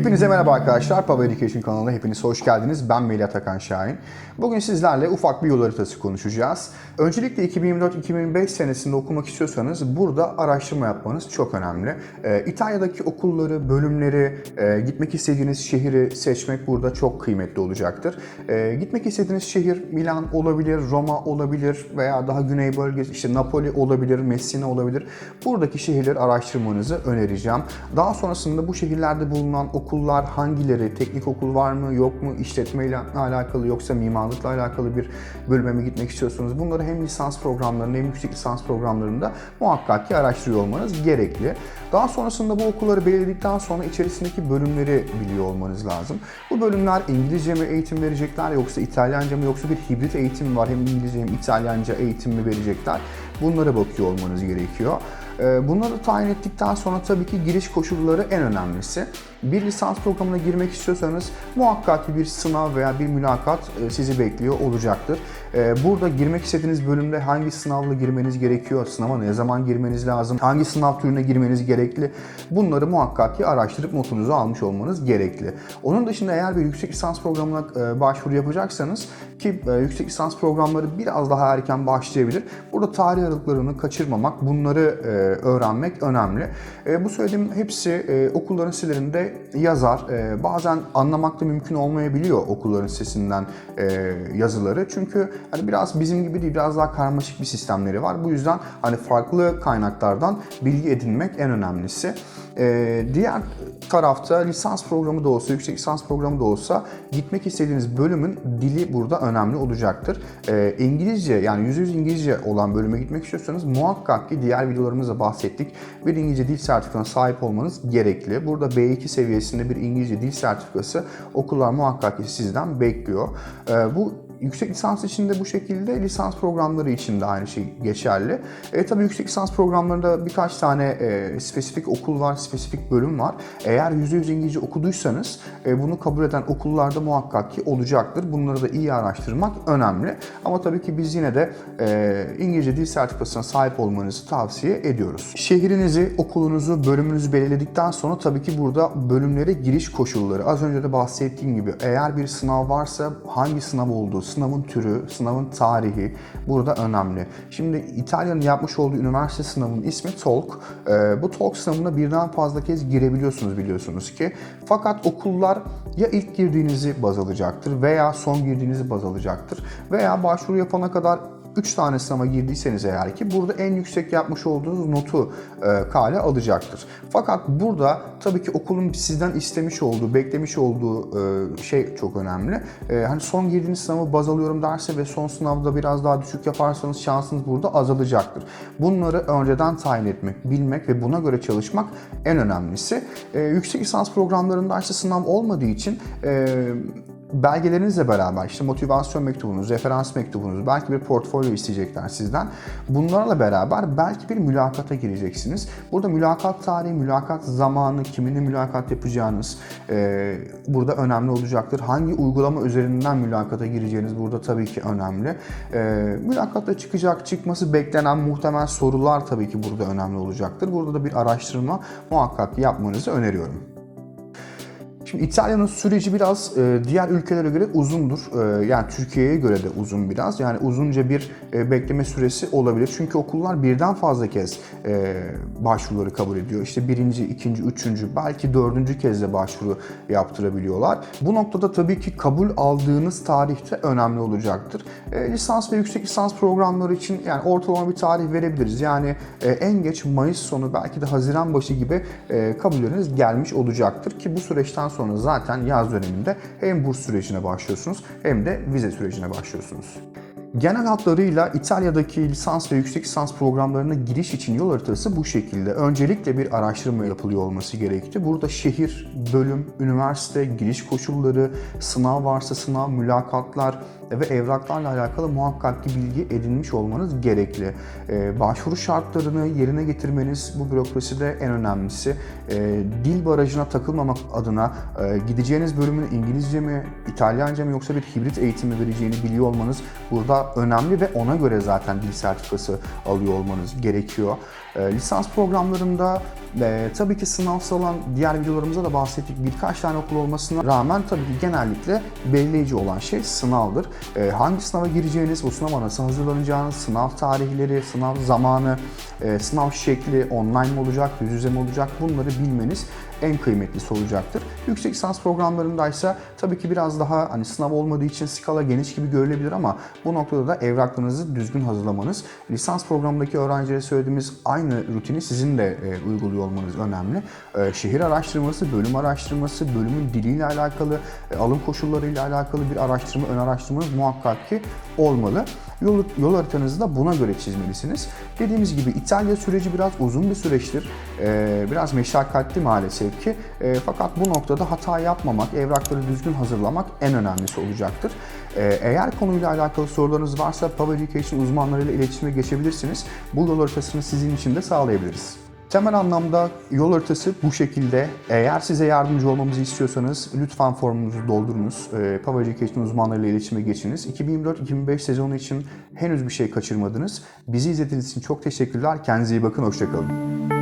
Hepinize merhaba arkadaşlar. Power Education kanalına hepiniz hoş geldiniz. Ben Melih Atakan Şahin. Bugün sizlerle ufak bir yol haritası konuşacağız. Öncelikle 2024-2025 senesinde okumak istiyorsanız burada araştırma yapmanız çok önemli. Ee, İtalya'daki okulları, bölümleri, e, gitmek istediğiniz şehri seçmek burada çok kıymetli olacaktır. Ee, gitmek istediğiniz şehir Milan olabilir, Roma olabilir veya daha güney bölgesi işte Napoli olabilir, Messina olabilir. Buradaki şehirleri araştırmanızı önereceğim. Daha sonrasında bu şehirlerde bulunan okullar hangileri, teknik okul var mı, yok mu, işletmeyle alakalı yoksa mimarlıkla alakalı bir bölüme mi gitmek istiyorsunuz? Bunları hem lisans programlarında hem yüksek lisans programlarında muhakkak ki araştırıyor olmanız gerekli. Daha sonrasında bu okulları belirledikten sonra içerisindeki bölümleri biliyor olmanız lazım. Bu bölümler İngilizce mi eğitim verecekler yoksa İtalyanca mı yoksa bir hibrit eğitim mi var hem İngilizce hem İtalyanca eğitim mi verecekler? Bunlara bakıyor olmanız gerekiyor. Ee, Bunları tayin ettikten sonra tabii ki giriş koşulları en önemlisi. Bir lisans programına girmek istiyorsanız muhakkak bir sınav veya bir mülakat e, sizi bekliyor olacaktır. Ee, Burada girmek istediğiniz bölümde hangi sınavla girmeniz gerekiyor, sınava ne zaman girmeniz lazım, hangi sınav türüne girmeniz gerekli bunları muhakkak ki araştırıp notunuzu almış olmanız gerekli. Onun dışında eğer bir yüksek lisans programına e, başvuru yapacaksanız ki e, yüksek lisans programları biraz daha erken başlayabilir. Burada tarih aralıklarını kaçırmamak, bunları e, öğrenmek önemli. E, Bu söylediğim hepsi e, okulların sitelerinde yazar. E, Bazen anlamakta mümkün olmayabiliyor okulların sitesinden e, yazıları. Çünkü hani biraz bizim gibi değil, biraz daha karmaşık bir sistemleri var. Bu yüzden hani farklı kaynaklardan bilgi edinmek en önemlisi. Ee, diğer tarafta lisans programı da olsa, yüksek lisans programı da olsa gitmek istediğiniz bölümün dili burada önemli olacaktır. Ee, İngilizce yani %100 İngilizce olan bölüme gitmek istiyorsanız muhakkak ki diğer videolarımızda bahsettik. Bir İngilizce dil sertifikasına sahip olmanız gerekli. Burada B2 seviyesinde bir İngilizce dil sertifikası okullar muhakkak ki sizden bekliyor. Ee, bu Yüksek lisans için de bu şekilde, lisans programları için de aynı şey geçerli. E, tabii yüksek lisans programlarında birkaç tane e, spesifik okul var, spesifik bölüm var. Eğer %100 İngilizce okuduysanız e, bunu kabul eden okullarda muhakkak ki olacaktır. Bunları da iyi araştırmak önemli. Ama tabii ki biz yine de e, İngilizce dil sertifikasına sahip olmanızı tavsiye ediyoruz. Şehrinizi, okulunuzu, bölümünüzü belirledikten sonra tabii ki burada bölümlere giriş koşulları. Az önce de bahsettiğim gibi eğer bir sınav varsa hangi sınav olduğu, sınavın türü, sınavın tarihi burada önemli. Şimdi İtalya'nın yapmış olduğu üniversite sınavının ismi TOLK. Ee, bu TOLK sınavına birden fazla kez girebiliyorsunuz biliyorsunuz ki. Fakat okullar ya ilk girdiğinizi baz alacaktır veya son girdiğinizi baz alacaktır. Veya başvuru yapana kadar 3 tane sınava girdiyseniz eğer ki burada en yüksek yapmış olduğunuz notu e, kale alacaktır. Fakat burada tabii ki okulun sizden istemiş olduğu, beklemiş olduğu e, şey çok önemli. E, hani son girdiğiniz sınavı baz alıyorum derse ve son sınavda biraz daha düşük yaparsanız şansınız burada azalacaktır. Bunları önceden tayin etmek, bilmek ve buna göre çalışmak en önemlisi. E, yüksek lisans programlarında işte sınav olmadığı için e, belgelerinizle beraber işte motivasyon mektubunuz, referans mektubunuz, belki bir portfolyo isteyecekler sizden. Bunlarla beraber belki bir mülakata gireceksiniz. Burada mülakat tarihi, mülakat zamanı, kiminle mülakat yapacağınız e, burada önemli olacaktır. Hangi uygulama üzerinden mülakata gireceğiniz burada tabii ki önemli. E, mülakatta çıkacak, çıkması beklenen muhtemel sorular tabii ki burada önemli olacaktır. Burada da bir araştırma muhakkak yapmanızı öneriyorum. Şimdi İtalya'nın süreci biraz e, diğer ülkelere göre uzundur. E, yani Türkiye'ye göre de uzun biraz. Yani uzunca bir e, bekleme süresi olabilir. Çünkü okullar birden fazla kez e, başvuruları kabul ediyor. İşte birinci, ikinci, üçüncü, belki dördüncü kez de başvuru yaptırabiliyorlar. Bu noktada tabii ki kabul aldığınız tarihte önemli olacaktır. E, lisans ve yüksek lisans programları için yani ortalama bir tarih verebiliriz. Yani e, en geç Mayıs sonu belki de Haziran başı gibi e, kabulleriniz gelmiş olacaktır ki bu süreçten sonra zaten yaz döneminde hem burs sürecine başlıyorsunuz hem de vize sürecine başlıyorsunuz. Genel hatlarıyla İtalya'daki lisans ve yüksek lisans programlarına giriş için yol haritası bu şekilde. Öncelikle bir araştırma yapılıyor olması gerekti. Burada şehir, bölüm, üniversite, giriş koşulları, sınav varsa sınav, mülakatlar, ve evraklarla alakalı muhakkak ki bilgi edinmiş olmanız gerekli. Ee, başvuru şartlarını yerine getirmeniz bu bürokraside en önemlisi. Ee, dil barajına takılmamak adına e, gideceğiniz bölümün İngilizce mi, İtalyanca mı yoksa bir hibrit eğitim mi vereceğini biliyor olmanız burada önemli ve ona göre zaten dil sertifikası alıyor olmanız gerekiyor. Ee, lisans programlarında e, tabii ki sınavsal olan diğer videolarımızda da bahsettik birkaç tane okul olmasına rağmen tabii ki genellikle belirleyici olan şey sınavdır. Ee, hangi sınava gireceğiniz, o sınava nasıl hazırlanacağınız, sınav tarihleri, sınav zamanı, e, sınav şekli online mi olacak, yüz yüze mi olacak? Bunları bilmeniz en kıymetlisi olacaktır. Yüksek lisans programlarındaysa tabii ki biraz daha hani sınav olmadığı için skala geniş gibi görülebilir ama bu noktada da evraklarınızı düzgün hazırlamanız, lisans programındaki öğrencilere söylediğimiz aynı rutini sizin de e, uyguluyor olmanız önemli. E, şehir araştırması, bölüm araştırması, bölümün diliyle alakalı, e, alım koşullarıyla alakalı bir araştırma, ön araştırmanız muhakkak ki olmalı. Yol, yol haritanızı da buna göre çizmelisiniz. Dediğimiz gibi İtalya süreci biraz uzun bir süreçtir. Ee, biraz meşakkatli maalesef ki. Ee, fakat bu noktada hata yapmamak, evrakları düzgün hazırlamak en önemlisi olacaktır. Ee, eğer konuyla alakalı sorularınız varsa Power Education uzmanlarıyla iletişime geçebilirsiniz. Bu yol haritasını sizin için de sağlayabiliriz. Temel anlamda yol haritası bu şekilde. Eğer size yardımcı olmamızı istiyorsanız lütfen formunuzu doldurunuz. Ee, Power Education uzmanlarıyla iletişime geçiniz. 2024-2025 sezonu için henüz bir şey kaçırmadınız. Bizi izlediğiniz için çok teşekkürler. Kendinize iyi bakın. Hoşçakalın.